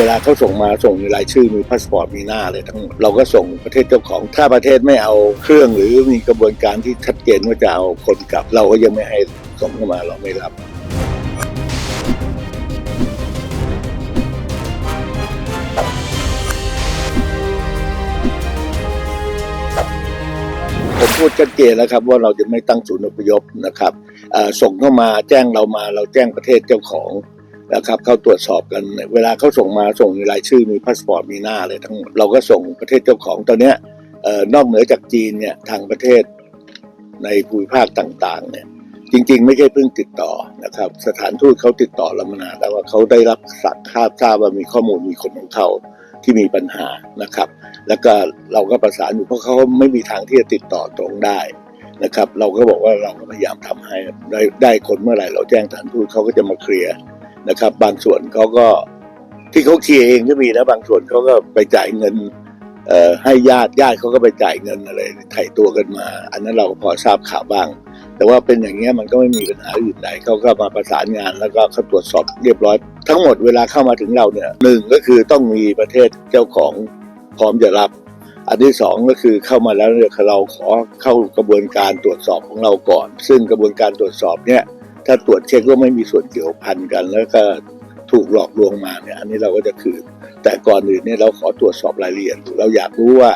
เวลาเขาส่งมาส่งในรายชื่อมีพาสปอร์ตมีหน้าเลยทั้งหมดเราก็ส่งประเทศเจ้าของ ถ้าประเทศไม่เอาเครื่องหรือมีกระบวนการที่ชัดเจนว่าจะเอาคนกลับ เราก็ยังไม่ให้ส่งเข้ามาเราไม่รับผมพูดชัดเจนแล้วครับว่าเราจะไม่ตั้งศูนย์อพยพนะครับส่งเข้ามาแจ้งเรามาเราแจ้งประเทศเจ้าของ นะครับเข้าตรวจสอบกันเวลาเขาส่งมาส่งในรายชื่อมีพาสปอร์ตมีหน้าเลยทั้งหมดเราก็ส่งประเทศเจ้าของตอนเนี้ยนอกเหนือจากจีนเนี่ยทางประเทศในภูมิภาคต่างๆเนี่ยจริงๆ ไม่ใช่เพิ่งติดต่อนะครับ สถานทูตเขาติดต่อเรามานานแล้วว่าเขาได้รับสักทราบทราบว่ามีข้อมูลมีคนของเขาที่มีปัญหานะครับ แล้วก็เราก็ประสานอยู่เพราะเขาไม่มีทางที่จะติดต่อตรงได้นะครับ เราก็บอกว่าเราก็พยายามทำให้ได้ได้คนเมื่อไหร่เราแจ้งฐานทูตเขาก็จะมาเคลียร์ นะครับ บางส่วนเขาก็ที่เขาเคลียร์เองก็มีนะบางส่วนเขาก็ไปจ่ายเงินให้ญาติญาติเขาก็ไปจ่ายเงินอะไรถ่ายตัวกันมา อันนั้นเราพอทราบข่าวบ้าง แต่ว่าเป็นอย่างเงี้ยมันก็ไม่มีปัญหาอื่นใดเขาก็มาประสานงานแล้วก็เขาตรวจสอบเรียบร้อย ทั้งหมดเวลาเข้ามาถึงเราเนี่ยหนึ่งก็คือต้องมีประเทศเจ้าของพร้อมจะรับ อันที่สองก็คือเข้ามาแล้วเนี่ยเราขอเข้ากระบวนการตรวจสอบของเราก่อน ซึ่งกระบวนการตรวจสอบเนี่ย ถ้าตรวจเช็คว่าไม่มีส่วนเกี่ยวพันกัน แล้วก็ถูกหลอกลวงมาเนี่ย อันนี้เราก็จะคืน แต่ก่อนอื่นเนี่ยเราขอตรวจสอบรายละเอียดเราอยากรู้ว่า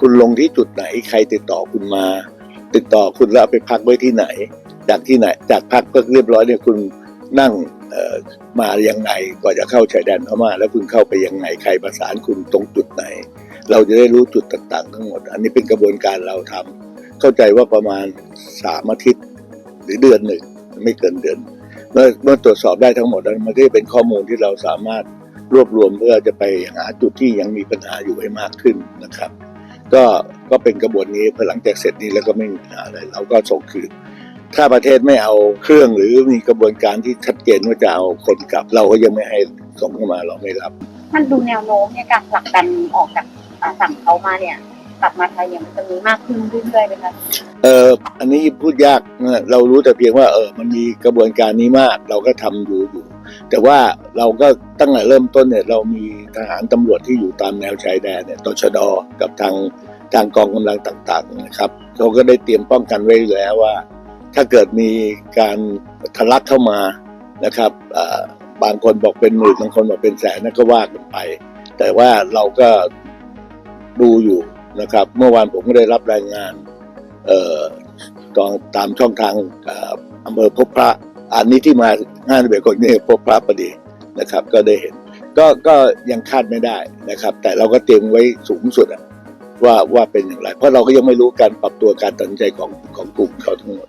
คุณลงที่จุดไหนใครติดต่อคุณมา ติดต่อคุณแล้วไปพักไว้ที่ไหน จากที่ไหน จากพักก็เรียบร้อยเนี่ยคุณนั่งเอ่อมายังไงกว่าจะเข้าชายแดนพม่าแล้วคุณเข้าไปยังไงใครประสานคุณตรงจุดไหน เราจะได้รู้จุดต่างๆ ทั้งหมด อันนี้เป็นกระบวนการเราทำเข้าใจว่าประมาณสามอาทิตย์หรือเดือนหนึ่ง ไม่เกินเดือนเมื่อเมื่อตรวจสอบได้ทั้งหมดแล้วมันก็จะเป็นข้อมูลที่เราสามารถรวบรวมเพื่อจะไปหาจุดที่ยังมีปัญหาอยู่ให้มากขึ้นนะครับ ก็ก็เป็นกระบวนนี้พอหลังจากเสร็จนี้แล้วก็ไม่มีปัญหาอะไรเราก็ส่งคืนถ้าประเทศไม่เอาเครื่องหรือมีกระบวนการที่ชัดเจนว่าจะเอาคนกลับ เราก็ยังไม่ให้ส่งเข้ามาเราไม่รับมันดูแนวโน้มเนี่ยการผลักดันออกจากฝั่งเขามาเนี่ย กลับมาไทยเนี่ยมันจะมีมากขึ้นเรื่อยๆไหมคะเอออันนี้พูดยากนะเรารู้แต่เพียงว่าเออมันมีกระบวนการนี้มาก เราก็ทำอยู่อยู่ แต่ว่าเราก็ตั้งแต่เริ่มต้นเนี่ย เรามีทหารตำรวจที่อยู่ตามแนวชายแดนเนี่ยตชดกับทางทางกองกำลังต่างๆนะครับเขาก็ได้เตรียมป้องกันไว้แล้วว่า ถ้าเกิดมีการทะลักเข้ามานะครับบางคนบอกเป็นหมื่นบางคนบอกเป็นแสนนั่นก็ว่ากันไป แต่ว่าเราก็ดูอยู่ นะครับ เมื่อวานผมก็ได้รับรายงานเอ่อตอนตามช่องทางอำเภอพบพระอันนี้ที่มาห้าสิบเอ็ดคนนี่พบพระพอดีนะครับ ก็ได้เห็น ก็ก็ยังคาดไม่ได้นะครับ แต่เราก็เตรียมไว้สูงสุดว่าว่าเป็นอย่างไร เพราะเราก็ยังไม่รู้การปรับตัวการตัดสินใจของของกลุ่มเขาทั้งหมด